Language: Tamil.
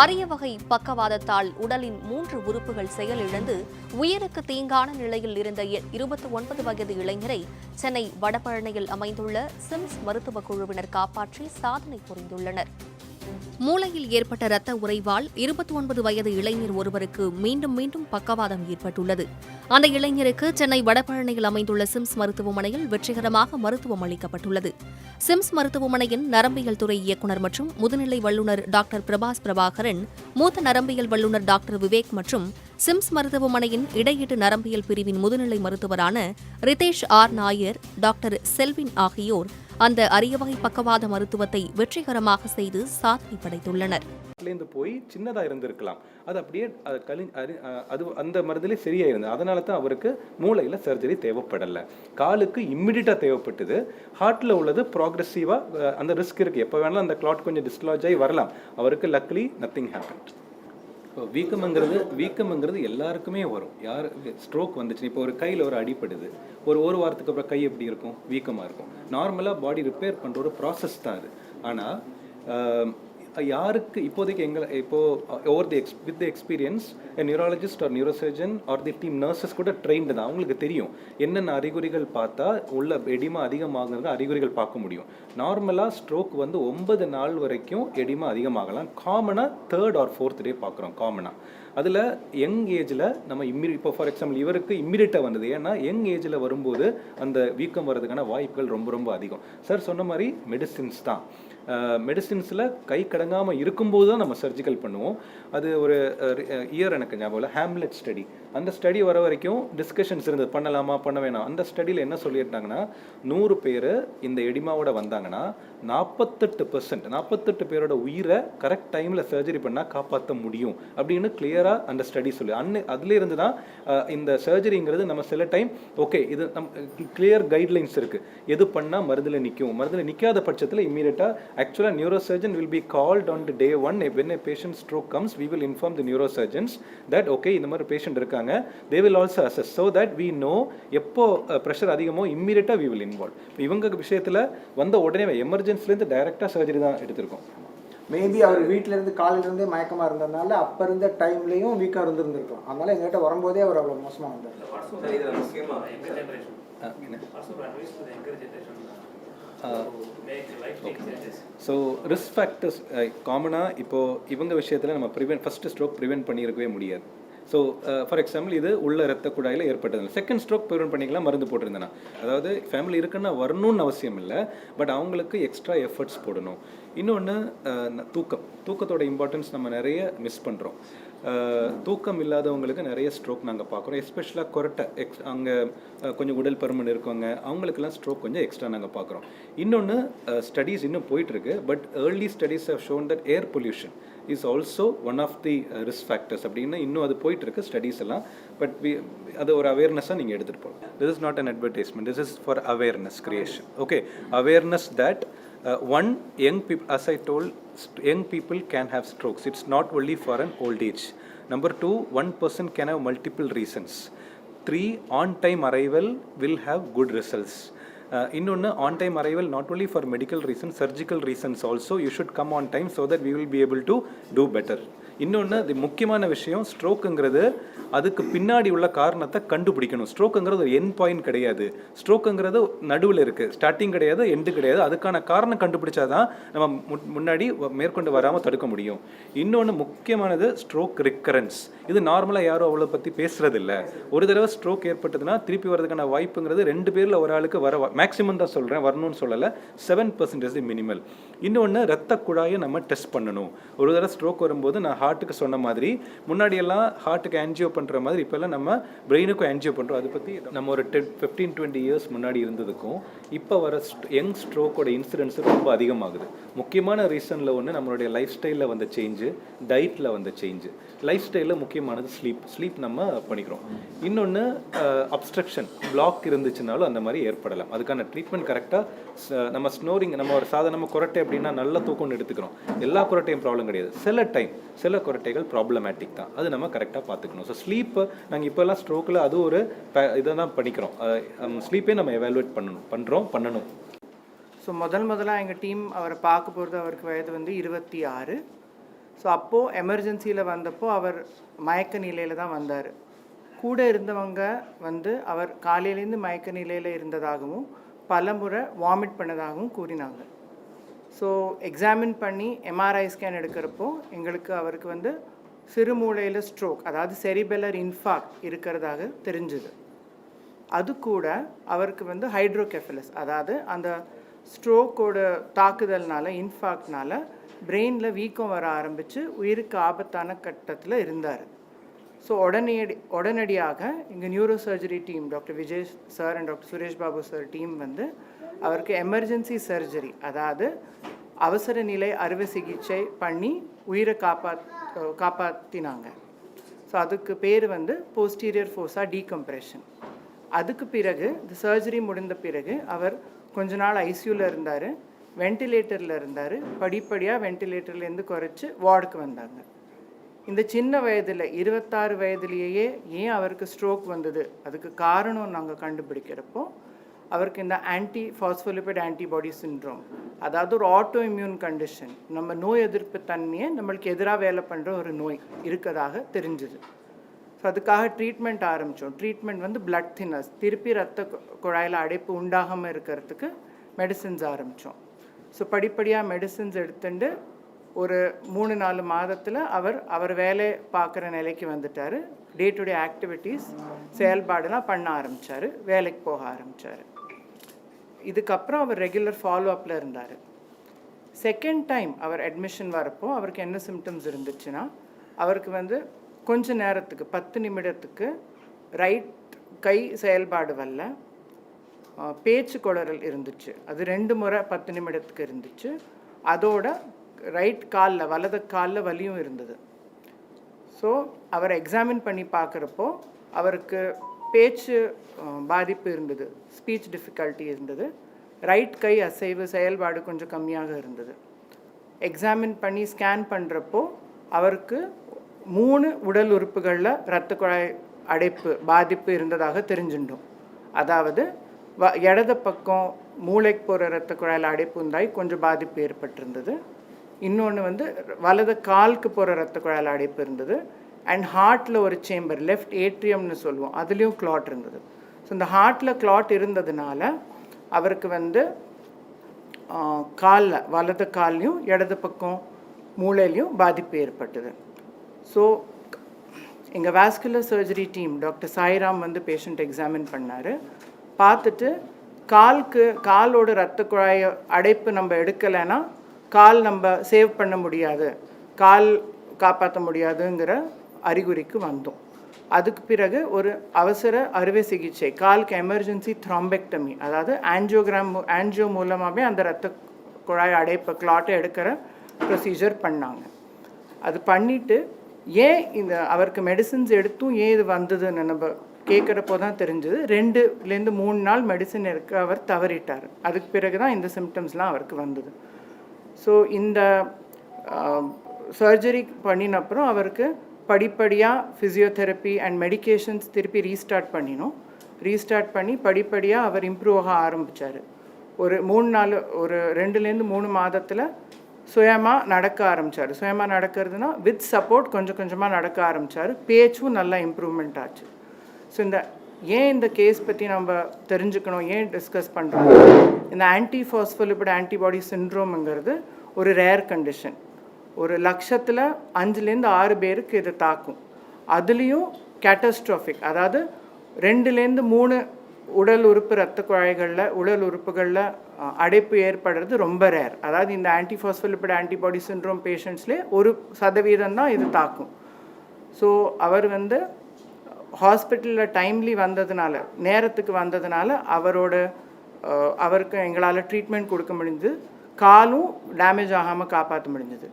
அரிய வகை பக்கவாதத்தால் உடலின் மூன்று உறுப்புகள் செயலிழந்து உயிருக்கு தீங்கான நிலையில் இருந்த இருபத்தி ஒன்பது வயது இளைஞரை சென்னை வடபழனியில் அமைந்துள்ள சிம்ஸ் மருத்துவக் குழுவினர் காப்பாற்றி சாதனை புரிந்துள்ளனர் மூளையில் ஏற்பட்ட இரத்த உறைவால் இருபத்தி ஒன்பது வயது இளைஞர் ஒருவருக்கு மீண்டும் மீண்டும் பக்கவாதம் ஏற்பட்டுள்ளது அந்த இளைஞருக்கு சென்னை வடபழனியில் அமைந்துள்ள சிம்ஸ் மருத்துவமனையில் வெற்றிகரமாக மருத்துவம் அளிக்கப்பட்டுள்ளது சிம்ஸ் மருத்துவமனையின் நரம்பியல் துறை இயக்குநர் மற்றும் முதுநிலை வல்லுநர் டாக்டர் பிரபாஸ் பிரபாகரன் மூத்த நரம்பியல் வல்லுநர் டாக்டர் விவேக் மற்றும் சிம்ஸ் மருத்துவமனையின் இடையீட்டு நரம்பியல் பிரிவின் முதுநிலை மருத்துவரான ரிதேஷ் ஆர் நாயர் டாக்டர் செல்வின் ஆகியோர் அந்த அரியவகை பக்கவாத மருத்துவத்தை வெற்றிகரமாக செய்து சாதனை படைத்துள்ளனர் போய் சின்னதாக இருந்திருக்கலாம் அது அப்படியே அது அது அந்த மருந்திலே சரியாக இருந்தது அதனால தான் அவருக்கு மூளையில் சர்ஜரி தேவைப்படலை காலுக்கு இம்மிடியட்டாக தேவைப்பட்டது ஹார்ட்டில் உள்ளது ப்ராக்ரெசிவாக அந்த ரிஸ்க் இருக்குது எப்போ வேணாலும் அந்த கிளாட் கொஞ்சம் டிஸ்லாஜ் ஆகி வரலாம் அவருக்கு லக்லி நத்திங் ஹேப்பன் இப்போ வீக்கம்ங்கிறது வீக்கம்ங்கிறது எல்லாருக்குமே வரும் யார் ஸ்ட்ரோக் வந்துச்சுன்னா இப்போ ஒரு கையில் ஒரு அடிப்படுது ஒரு ஒரு வாரத்துக்கு அப்புறம் கை எப்படி இருக்கும் வீக்கமாக இருக்கும் நார்மலாக பாடி ரிப்பேர் பண்ணுற ஒரு ப்ராசஸ் தான் அது ஆனால் யாருக்கு இப்போதைக்கு எங்களை இப்போது over the X with experience experience neurologist or neurosurgeon or the team nurses கூட ட்ரெயின்டு தான் அவங்களுக்கு தெரியும் என்னென்ன அறிகுறிகள் பார்த்தா உள்ள எடிமா அதிகமாகிறது அறிகுறிகள் பார்க்க முடியும் நார்மலாக ஸ்ட்ரோக் வந்து ஒன்பது நாள் வரைக்கும் எடிமா அதிகமாகலாம் காமனாக தேர்ட் ஆர் ஃபோர்த் டே பார்க்குறோம் காமனாக அதில் யங் ஏஜில் நம்ம இம்மிடி இப்போ ஃபார் எக்ஸாம்பிள் இவருக்கு இம்மிடியட்டாக வந்தது ஏன்னா யங் ஏஜில் வரும்போது அந்த வீக்கம் வர்றதுக்கான வாய்ப்புகள் ரொம்ப ரொம்ப அதிகம் சார் சொன்ன மாதிரி மெடிசின்ஸ் தான் மெடிசின்ஸில் கை கடங்காமல் இருக்கும்போது தான் நம்ம சர்ஜிக்கல் பண்ணுவோம் அது ஒரு இயர் எனக்கு ஞாபகம் இல்லை ஹேம்லெட் ஸ்டடி அந்த ஸ்டடி வர வரைக்கும் டிஸ்கஷன்ஸ் இருந்தது பண்ணலாமா பண்ண வேணாம் அந்த ஸ்டடியில் என்ன சொல்லியிருந்தாங்கன்னா நூறு பேர் இந்த எடிமாவோட வந்தாங்கன்னா நாற்பத்தெட்டு பர்சன்ட் நாற்பத்தெட்டு பேரோட உயிரை கரெக்ட் டைமில் சர்ஜரி பண்ணால் காப்பாற்ற முடியும் அப்படின்னு கிளியராக அந்த ஸ்டடி சொல்லி அன்னு அதுலேருந்து தான் இந்த சர்ஜரிங்கிறது நம்ம சில டைம் ஓகே இது நம் கிளியர் கைட்லைன்ஸ் இருக்குது எது பண்ணால் மருந்தில் நிற்கும் மருந்தில் நிற்காத பட்சத்தில் இம்மீடியட்டாக ஆக்சுவலாக a neurosurgeon will be called on the day one. When stroke comes stroke will inform will inform that okay இந்த மாதிரி பேஷண்ட் இருக்காங்க they will also assess so that we know எப்போ ப்ரெஷர் அதிகமோ இம்மீடியட்டாக வி வில் இன்வால்வ் இப்போ இவங்க விஷயத்தில் வந்த உடனே எமர்ஜென்சிலேருந்து டைரெக்டாக சர்ஜரி தான் எடுத்திருக்கோம் மேபி அவர் வீட்டிலேருந்து காலையிலேருந்தே மயக்கமாக இருந்ததுனால அப்போ இருந்த டைம்லேயும் வீக்காக இருந்துருந்துருக்கும் அதனால எங்கள்கிட்ட வரும்போதே அவர் அவ்வளோ மோசமாக வந்தார் ஸோ ரிஸ்க் ஃபேக்டர்ஸ் காமனாக இப்போது இவங்க விஷயத்தில் நம்ம ப்ரிவென்ட் ஃபஸ்ட்டு ஸ்ட்ரோக் ப்ரிவென்ட் பண்ணியிருக்கவே முடியாது ஸோ ஃபார் எக்ஸாம்பிள் இது உள்ள ரத்த குழாயில் ஏற்பட்டது செகண்ட் ஸ்ட்ரோக் ப்ரிவென்ட் பண்ணிக்கலாம் மருந்து போட்டிருந்தேன்னா அதாவது ஃபேமிலி இருக்குன்னா வரணும்னு அவசியம் இல்லை பட் அவங்களுக்கு எக்ஸ்ட்ரா எஃபர்ட்ஸ் போடணும் இன்னொன்று தூக்கம் தூக்கத்தோட இம்பார்ட்டன்ஸ் நம்ம நிறைய மிஸ் பண்ணுறோம் தூக்கம் இல்லாதவங்களுக்கு நிறைய ஸ்ட்ரோக் நாங்கள் பார்க்குறோம் எஸ்பெஷலாக கொரட்டை எக்ஸ் அங்கே கொஞ்சம் உடல் பருமன் இருக்கவங்க அவங்களுக்குலாம் ஸ்ட்ரோக் கொஞ்சம் எக்ஸ்ட்ரா நாங்கள் பார்க்குறோம் இன்னொன்று ஸ்டடீஸ் இன்னும் போயிட்டுருக்கு but early studies have shown that air pollution is also one of the risk factors அப்படின்னு இன்னும் அது போயிட்டுருக்கு ஸ்டடீஸ் எல்லாம் பட் வி அது ஒரு அவேர்னஸாக நீங்கள் எடுத்துகிட்டு போகலாம் this is not an advertisement this is for awareness creation okay awareness that Uh, one, young people, as I told, young people can have strokes. It's not only for an old age. Number two, one person can have multiple reasons. Three, on-time arrival will have good results. Uh, on-time arrival, not only for medical reasons, surgical reasons also, you should come on time so that we will be able to do better. இன்னொன்று முக்கியமான விஷயம் ஸ்ட்ரோக்குங்கிறது அதுக்கு பின்னாடி உள்ள காரணத்தை கண்டுபிடிக்கணும் ஸ்ட்ரோக்குங்கிறது ஒரு என் பாயிண்ட் கிடையாது ஸ்ட்ரோக்குங்கிறது நடுவில் இருக்குது ஸ்டார்டிங் கிடையாது எண்டு கிடையாது அதுக்கான காரணம் கண்டுபிடிச்சா தான் நம்ம முன்னாடி மேற்கொண்டு வராமல் தடுக்க முடியும் இன்னொன்று முக்கியமானது ஸ்ட்ரோக் ரிக்கரன்ஸ் இது நார்மலாக யாரும் அவ்வளோ பற்றி பேசுகிறதில்ல ஒரு தடவை ஸ்ட்ரோக் ஏற்பட்டதுன்னா திருப்பி வரதுக்கான வாய்ப்புங்கிறது ரெண்டு பேரில் ஒரு ஆளுக்கு வர மேக்ஸிமம் தான் சொல்கிறேன் வரணும்னு சொல்லலை செவன் பர்சன்டேஜ் மினிமல் இன்னொன்று ரத்த குழாயை நம்ம டெஸ்ட் பண்ணணும் ஒரு தடவை ஸ்ட்ரோக் வரும்போது நான் ஹார்ட்டுக்கு சொன்ன மாதிரி முன்னாடியெல்லாம் ஹார்ட்டுக்கு என்ஜியோ பண்ணுற மாதிரி இப்போல்லாம் நம்ம பிரெயினுக்கும் என்ஜியோ பண்ணுறோம் அதை பற்றி நம்ம ஒரு டென் ஃபிஃப்டீன் டுவெண்ட்டி இயர்ஸ் முன்னாடி இருந்ததுக்கும் இப்போ வர யங் ஸ்ட்ரோக்கோட இன்சிடென்ஸு ரொம்ப அதிகமாகுது முக்கியமான ரீசனில் ஒன்று நம்மளுடைய லைஃப் ஸ்டைலில் வந்த சேஞ்சு டயட்டில் வந்த சேஞ்சு லைஃப் ஸ்டைலில் முக்கியமானது ஸ்லீப் ஸ்லீப் நம்ம பண்ணிக்கிறோம் இன்னொன்று அப்ஸ்ட்ரக்ஷன் பிளாக் இருந்துச்சுனாலும் அந்த மாதிரி ஏற்படலாம் அதுக்கான ட்ரீட்மெண்ட் கரெக்டாக நம்ம ஸ்னோரிங் நம்ம ஒரு சாதாரணமாக குரட்டை அப்படின்னா நல்ல தூக்கம் எடுத்துக்கிறோம் எல்லா குரட்டையும் ப்ராப்ளம் கிடையாது சில டைம் சில குரட்டைகள் ப்ராப்ளமேட்டிக் தான் அது நம்ம கரெக்டாக பார்த்துக்கணும் ஸோ ஸ்லீப்பை நாங்கள் இப்போல்லாம் ஸ்ட்ரோக்கில் அது ஒரு இதை தான் பண்ணிக்கிறோம் ஸ்லீப்பே நம்ம எவாலுவேட் பண்ணணும் பண்ணுறோம் பண்ணணும் ஸோ முதல் முதலாக எங்கள் டீம் அவரை பார்க்க போகிறது அவருக்கு வயது வந்து இருபத்தி ஆறு ஸோ அப்போது எமர்ஜென்சியில் வந்தப்போ அவர் மயக்க நிலையில் தான் வந்தார் கூட இருந்தவங்க வந்து அவர் காலையிலேருந்து மயக்க நிலையில் இருந்ததாகவும் பல முறை வாமிட் பண்ணதாகவும் கூறினாங்க ஸோ எக்ஸாமின் பண்ணி எம்ஆர்ஐ ஸ்கேன் எடுக்கிறப்போ எங்களுக்கு அவருக்கு வந்து சிறுமூளையில் ஸ்ட்ரோக் அதாவது செரிபெலர் இன்ஃபாக்ட் இருக்கிறதாக தெரிஞ்சுது அது கூட அவருக்கு வந்து ஹைட்ரோகெஃபலஸ் அதாவது அந்த ஸ்ட்ரோக்கோட தாக்குதல்னால இன்ஃபாக்ட்னால பிரெயினில் வீக்கம் வர ஆரம்பித்து உயிருக்கு ஆபத்தான கட்டத்தில் இருந்தார் ஸோ உடனடி உடனடியாக இங்கே neuro surgery team doctor Vijay sir and doctor Suresh Babu sir team வந்து அவருக்கு எமர்ஜென்சி சர்ஜரி அதாவது அவசர நிலை அறுவை சிகிச்சை பண்ணி உயிரை காப்பாத் காப்பாற்றினாங்க ஸோ அதுக்கு பேர் வந்து போஸ்டீரியர் ஃபோர்ஸாக டீகம்ப்ரெஷன் அதுக்கு பிறகு இந்த சர்ஜரி முடிந்த பிறகு அவர் கொஞ்ச நாள் ஐசியூவில் இருந்தார் வென்டிலேட்டரில் இருந்தார் படிப்படியாக வென்டிலேட்டர்லேருந்து குறைச்சி வார்டுக்கு வந்தாங்க இந்த சின்ன வயதில் இருபத்தாறு வயதுலேயே ஏன் அவருக்கு ஸ்ட்ரோக் வந்தது அதுக்கு காரணம் நாங்கள் கண்டுபிடிக்கிறப்போ அவருக்கு இந்த ஆன்டி ஃபாஸ்போலிபிட் ஆன்டிபாடி சின்ட்ரோம் அதாவது ஒரு ஆட்டோ இம்யூன் கண்டிஷன் நம்ம நோய் எதிர்ப்பு தன்மையை நம்மளுக்கு எதிராக வேலை பண்ணுற ஒரு நோய் இருக்கிறதாக தெரிஞ்சுது ஸோ அதுக்காக ட்ரீட்மெண்ட் ஆரம்பித்தோம் ட்ரீட்மெண்ட் வந்து பிளட் தின்னஸ் திருப்பி ரத்த குழாயில் அடைப்பு உண்டாகாமல் இருக்கிறதுக்கு மெடிசின்ஸ் ஆரம்பித்தோம் ஸோ படிப்படியாக மெடிசின்ஸ் எடுத்துட்டு ஒரு மூணு நாலு மாதத்தில் அவர் அவர் வேலை பார்க்குற நிலைக்கு வந்துட்டார் டே டு டே ஆக்டிவிட்டீஸ் செயல்பாடெலாம் பண்ண ஆரம்பித்தார் வேலைக்கு போக ஆரம்பித்தார் இதுக்கப்புறம் அவர் ரெகுலர் ஃபாலோ அப்பில் இருந்தார் செகண்ட் டைம் அவர் அட்மிஷன் வரப்போ அவருக்கு என்ன சிம்டம்ஸ் இருந்துச்சுன்னா அவருக்கு வந்து கொஞ்ச நேரத்துக்கு பத்து நிமிடத்துக்கு ரைட் கை செயல்பாடு வல்ல பேச்சு குளறல் இருந்துச்சு அது ரெண்டு முறை பத்து நிமிடத்துக்கு இருந்துச்சு அதோட ரைட் காலில் வலது காலில் வலியும் இருந்தது ஸோ அவரை எக்ஸாமின் பண்ணி பார்க்குறப்போ அவருக்கு பேச்சு பாதிப்பு இருந்தது ஸ்பீச் டிஃபிகல்ட்டி இருந்தது ரைட் கை அசைவு செயல்பாடு கொஞ்சம் கம்மியாக இருந்தது எக்ஸாமின் பண்ணி ஸ்கேன் பண்ணுறப்போ அவருக்கு மூணு உடல் உறுப்புகளில் இரத்த குழாய் அடைப்பு பாதிப்பு இருந்ததாக தெரிஞ்சுட்டோம் அதாவது வ இடது பக்கம் மூளைக்கு போகிற இரத்த குழாயில் அடைப்பு உண்டாகி கொஞ்சம் பாதிப்பு ஏற்பட்டிருந்தது இன்னொன்று வந்து வலது காலுக்கு போகிற இரத்த குழாயில் அடைப்பு இருந்தது அண்ட் ஹார்ட்டில் ஒரு சேம்பர் லெஃப்ட் ஏட்ரியம்னு சொல்லுவோம் அதுலேயும் கிளாட் இருந்தது ஸோ இந்த ஹார்ட்டில் கிளாட் இருந்ததுனால அவருக்கு வந்து காலில் வலது கால்லையும் இடது பக்கம் மூளையிலையும் பாதிப்பு ஏற்பட்டது ஸோ எங்கள் vascular surgery team doctor Sairam வந்து பேஷண்ட் எக்ஸாமின் பண்ணார் பார்த்துட்டு கால்க்கு காலோட ரத்த குழாய அடைப்பு நம்ம எடுக்கலைன்னா கால் நம்ம சேவ் பண்ண முடியாது கால் காப்பாற்ற முடியாதுங்கிற அறிகுறிக்கு வந்தோம் அதுக்கு பிறகு ஒரு அவசர அறுவை சிகிச்சை காலுக்கு எமர்ஜென்சி த்ராம்பெக்டமி அதாவது ஆன்ஜியோகிராம் ஆன்ஜியோ மூலமாகவே அந்த ரத்த குழாய் அடைப்பு கிளாட்டை எடுக்கிற ப்ரொசீஜர் பண்ணாங்க அது பண்ணிவிட்டு ஏன் இந்த அவருக்கு மெடிசின்ஸ் எடுத்தும் ஏன் இது வந்ததுன்னு நம்ம கேட்குறப்போ தான் தெரிஞ்சது ரெண்டுலேருந்து மூணு நாள் மெடிசன் எடுக்க அவர் தவறிட்டார் அதுக்கு பிறகு தான் இந்த சிம்டம்ஸ்லாம் அவருக்கு வந்தது ஸோ இந்த சர்ஜரி பண்ணினப்புறம் அவருக்கு படிப்படியாக ஃபிசியோதெரப்பி அண்ட் மெடிக்கேஷன்ஸ் திருப்பி ரீஸ்டார்ட் பண்ணினோம் ரீஸ்டார்ட் பண்ணி படிப்படியாக அவர் இம்ப்ரூவ் ஆக ஆரம்பித்தார் ஒரு மூணு நாலு ஒரு ரெண்டுலேருந்து மூணு மாதத்தில் சுயமாக நடக்க ஆரம்பித்தார் சுயமாக நடக்கிறதுனா வித் சப்போர்ட் கொஞ்சம் கொஞ்சமாக நடக்க ஆரம்பித்தார் பேச்சும் நல்லா இம்ப்ரூவ்மெண்ட் ஆச்சு ஸோ இந்த ஏன் இந்த கேஸ் பற்றி நம்ம தெரிஞ்சுக்கணும் ஏன் டிஸ்கஸ் பண்ணுறோம் இந்த ஆன்டி ஃபாஸ்போலிபிட் ஆன்டிபாடி சின்ட்ரோம்ங்கிறது ஒரு ரேர் கண்டிஷன் ஒரு லட்சத்தில் அஞ்சுலேருந்து ஆறு பேருக்கு இதை தாக்கும் அதுலேயும் கேட்டஸ்ட்ராஃபிக் அதாவது ரெண்டுலேருந்து மூணு உடல் உறுப்பு ரத்த குழாய்களில் உடல் உறுப்புகளில் அடைப்பு ஏற்படுறது ரொம்ப ரேர் அதாவது இந்த ஆன்டிஃபாஸ்போலிபிட் ஆன்டிபாடி சின்ரோம் பேஷண்ட்ஸ்லேயே ஒரு சதவீதம் தான் இது தாக்கும் ஸோ அவர் வந்து ஹாஸ்பிட்டலில் டைம்லி வந்ததுனால நேரத்துக்கு வந்ததுனால அவரோட அவருக்கு எங்களால் ட்ரீட்மெண்ட் கொடுக்க முடிஞ்சது காலும் டேமேஜ் ஆகாமல் காப்பாற்ற முடிஞ்சது